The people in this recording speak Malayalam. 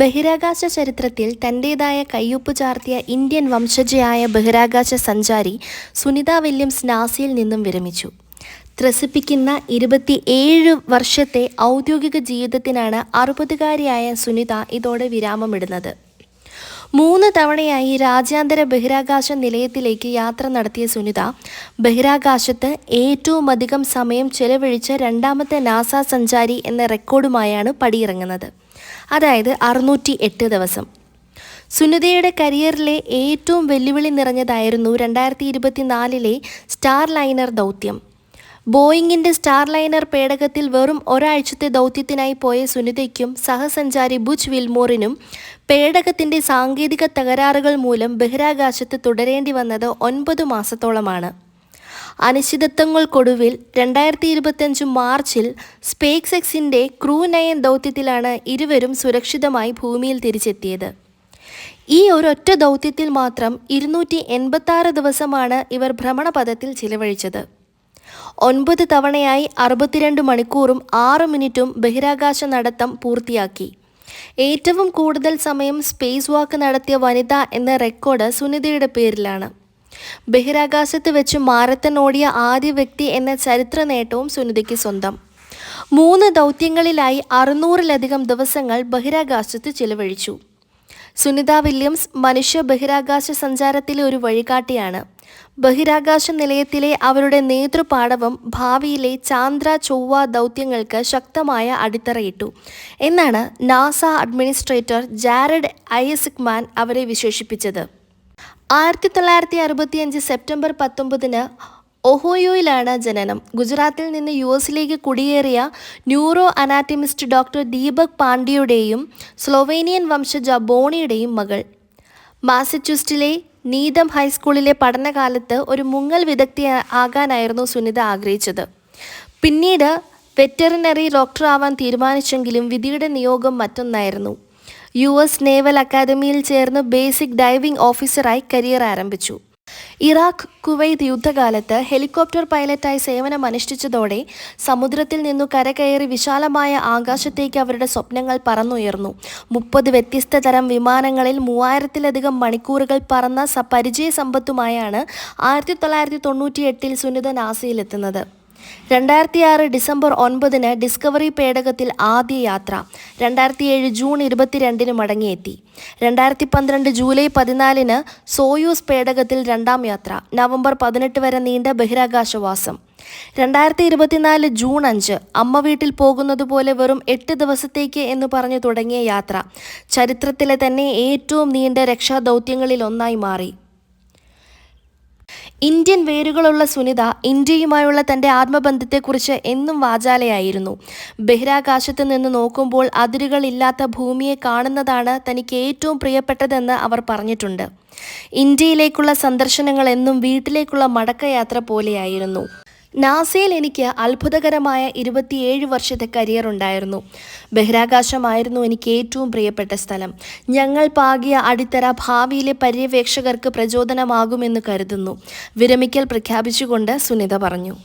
ബഹിരാകാശ ചരിത്രത്തിൽ തന്റേതായ കയ്യൊപ്പ് ചാർത്തിയ ഇന്ത്യൻ വംശജയായ ബഹിരാകാശ സഞ്ചാരി സുനിത വില്യംസ് നാസിയിൽ നിന്നും വിരമിച്ചു. ത്രസിപ്പിക്കുന്ന ഇരുപത്തി ഏഴ് വർഷത്തെ ഔദ്യോഗിക ജീവിതത്തിനാണ് അറുപതുകാരിയായ സുനിത ഇതോടെ വിരാമമിടുന്നത്. മൂന്ന് തവണയായി രാജ്യാന്തര ബഹിരാകാശ നിലയത്തിലേക്ക് യാത്ര നടത്തിയ സുനിത ബഹിരാകാശത്ത് ഏറ്റവും അധികം സമയം ചെലവഴിച്ച രണ്ടാമത്തെ നാസ സഞ്ചാരി എന്ന റെക്കോർഡുമായാണ് പടിയിറങ്ങുന്നത്. അതായത് അറുന്നൂറ്റി എട്ട് ദിവസം. സുനിതയുടെ കരിയറിലെ ഏറ്റവും വെല്ലുവിളി നിറഞ്ഞതായിരുന്നു രണ്ടായിരത്തി ഇരുപത്തിനാലിലെ സ്റ്റാർ ലൈനർ ദൗത്യം. ബോയിങ്ങിന്റെ സ്റ്റാർ ലൈനർ പേടകത്തിൽ വെറും ഒരാഴ്ചത്തെ ദൗത്യത്തിനായി പോയ സുനിതയ്ക്കും സഹസഞ്ചാരി ബുച്ച് വിൽമോറിനും പേടകത്തിന്റെ സാങ്കേതിക തകരാറുകൾ മൂലം ബഹിരാകാശത്ത് തുടരേണ്ടി വന്നത് ഒൻപത് മാസത്തോളമാണ്. അനിശ്ചിതത്വങ്ങൾക്കൊടുവിൽ രണ്ടായിരത്തി ഇരുപത്തഞ്ച് മാർച്ചിൽ സ്പേസ് എക്സിന്റെ ക്രൂ നയൻ ദൗത്യത്തിലാണ് ഇരുവരും സുരക്ഷിതമായി ഭൂമിയിൽ തിരിച്ചെത്തിയത്. ഈ ഒരൊറ്റ ദൗത്യത്തിൽ മാത്രം ഇരുന്നൂറ്റി എൺപത്തി ദിവസമാണ് ഇവർ ഭ്രമണപഥത്തിൽ ചിലവഴിച്ചത്. ഒൻപത് തവണയായി അറുപത്തിരണ്ട് മണിക്കൂറും ആറ് മിനിറ്റും ബഹിരാകാശ നടത്തം പൂർത്തിയാക്കി. ഏറ്റവും കൂടുതൽ സമയം സ്പേസ് വാക്ക് നടത്തിയ വനിത എന്ന റെക്കോർഡ് സുനിതയുടെ പേരിലാണ്. ബഹിരാകാശത്ത് വെച്ച് മാരത്തൻ ഓടിയ ആദ്യ വ്യക്തി എന്ന ചരിത്ര നേട്ടവും സുനിതയ്ക്ക് സ്വന്തം. മൂന്ന് ദൗത്യങ്ങളിലായി അറുന്നൂറിലധികം ദിവസങ്ങൾ ബഹിരാകാശത്ത് ചിലവഴിച്ചു. സുനിത വില്യംസ് മനുഷ്യ ബഹിരാകാശ സഞ്ചാരത്തിലെ ഒരു വഴികാട്ടിയാണ്. ബഹിരാകാശ നിലയത്തിലെ അവരുടെ നേതൃപാടവം ഭാവിയിലെ ചാന്ദ്ര ചൊവ്വ ദൗത്യങ്ങൾക്ക് ശക്തമായ അടിത്തറയിട്ടു. എന്നാണ് നാസ അഡ്മിനിസ്ട്രേറ്റർ ജാരഡ് ഐയസിക്മാൻ അവരെ വിശേഷിപ്പിച്ചത്. ആയിരത്തി തൊള്ളായിരത്തി അറുപത്തിയഞ്ച് സെപ്റ്റംബർ പത്തൊമ്പതിന് ഒഹോയോയിലാണ് ജനനം. ഗുജറാത്തിൽ നിന്ന് യു എസിലേക്ക് കുടിയേറിയ ന്യൂറോ അനാറ്റമിസ്റ്റ് ഡോക്ടർ ദീപക് പാണ്ഡ്യയുടെയും സ്ലൊവേനിയൻ വംശജ ബോണിയുടെയും മകൾ. മാസച്യൂസ്റ്റിലെ നീതം ഹൈസ്കൂളിലെ പഠനകാലത്ത് ഒരു മുങ്ങൽ വിദഗ്ധ ആകാനായിരുന്നു സുനിത ആഗ്രഹിച്ചത്. പിന്നീട് വെറ്ററിനറി ഡോക്ടർ ആവാൻ തീരുമാനിച്ചെങ്കിലും വിധിയുടെ നിയോഗം മറ്റൊന്നായിരുന്നു. യു എസ് നേവൽ അക്കാദമിയിൽ ചേർന്ന് ബേസിക് ഡൈവിംഗ് ഓഫീസറായി കരിയർ ആരംഭിച്ചു. ഇറാഖ് കുവൈത്ത് യുദ്ധകാലത്ത് ഹെലികോപ്റ്റർ പൈലറ്റായി സേവനം സേവനമനുഷ്ഠിച്ചതോടെ സമുദ്രത്തിൽ നിന്നു കരകയറി വിശാലമായ ആകാശത്തേക്ക് അവരുടെ സ്വപ്നങ്ങൾ പറന്നുയർന്നു. മുപ്പത് വ്യത്യസ്ത തരം വിമാനങ്ങളിൽ മൂവായിരത്തിലധികം മണിക്കൂറുകൾ പറന്ന സപരിചയ പരിചയ സമ്പത്തുമായാണ് ആയിരത്തി തൊള്ളായിരത്തി തൊണ്ണൂറ്റി എട്ടിൽ സുനിത നാസയിലെത്തുന്നത്. രണ്ടായിരത്തി ആറ് ഡിസംബർ ഒൻപതിന് ഡിസ്കവറി പേടകത്തിൽ ആദ്യ യാത്ര രണ്ടായിരത്തി ഏഴ് ജൂൺ ഇരുപത്തിരണ്ടിന് മടങ്ങിയെത്തി. രണ്ടായിരത്തി പന്ത്രണ്ട് ജൂലൈ പതിനാലിന് സോയൂസ് പേടകത്തിൽ രണ്ടാം യാത്ര നവംബർ പതിനെട്ട് വരെ നീണ്ട ബഹിരാകാശവാസം. രണ്ടായിരത്തി ഇരുപത്തിനാല് ജൂൺ അഞ്ച് അമ്മ വീട്ടിൽ പോകുന്നത് പോലെ വെറും എട്ട് ദിവസത്തേക്ക് എന്ന് പറഞ്ഞു തുടങ്ങിയ യാത്ര ചരിത്രത്തിലെ തന്നെ ഏറ്റവും നീണ്ട രക്ഷാദൗത്യങ്ങളിൽ ഒന്നായി മാറി. ഇന്ത്യൻ വേരുകളുള്ള സുനിത ഇന്ത്യയുമായുള്ള തന്റെ ആത്മബന്ധത്തെക്കുറിച്ച് എന്നും വാചാലയായിരുന്നു. ബഹിരാകാശത്ത് നിന്ന് നോക്കുമ്പോൾ അതിരുകളില്ലാത്ത ഭൂമിയെ കാണുന്നതാണ് തനിക്ക് ഏറ്റവും പ്രിയപ്പെട്ടതെന്ന് അവർ പറഞ്ഞിട്ടുണ്ട്. ഇന്ത്യയിലേക്കുള്ള സന്ദർശനങ്ങൾ എന്നും വീട്ടിലേക്കുള്ള മടക്കയാത്ര പോലെയായിരുന്നു. നാസയിൽ എനിക്ക് അത്ഭുതകരമായ ഇരുപത്തിയേഴ് വർഷത്തെ കരിയർ ഉണ്ടായിരുന്നു. ബഹിരാകാശമായിരുന്നു എനിക്ക് ഏറ്റവും പ്രിയപ്പെട്ട സ്ഥലം. ഞങ്ങൾ പാകിയ അടിത്തറ ഭാവിയിലെ പര്യവേക്ഷകർക്ക് പ്രചോദനമാകുമെന്ന് കരുതുന്നു. വിരമിക്കൽ പ്രഖ്യാപിച്ചുകൊണ്ട് സുനിത പറഞ്ഞു.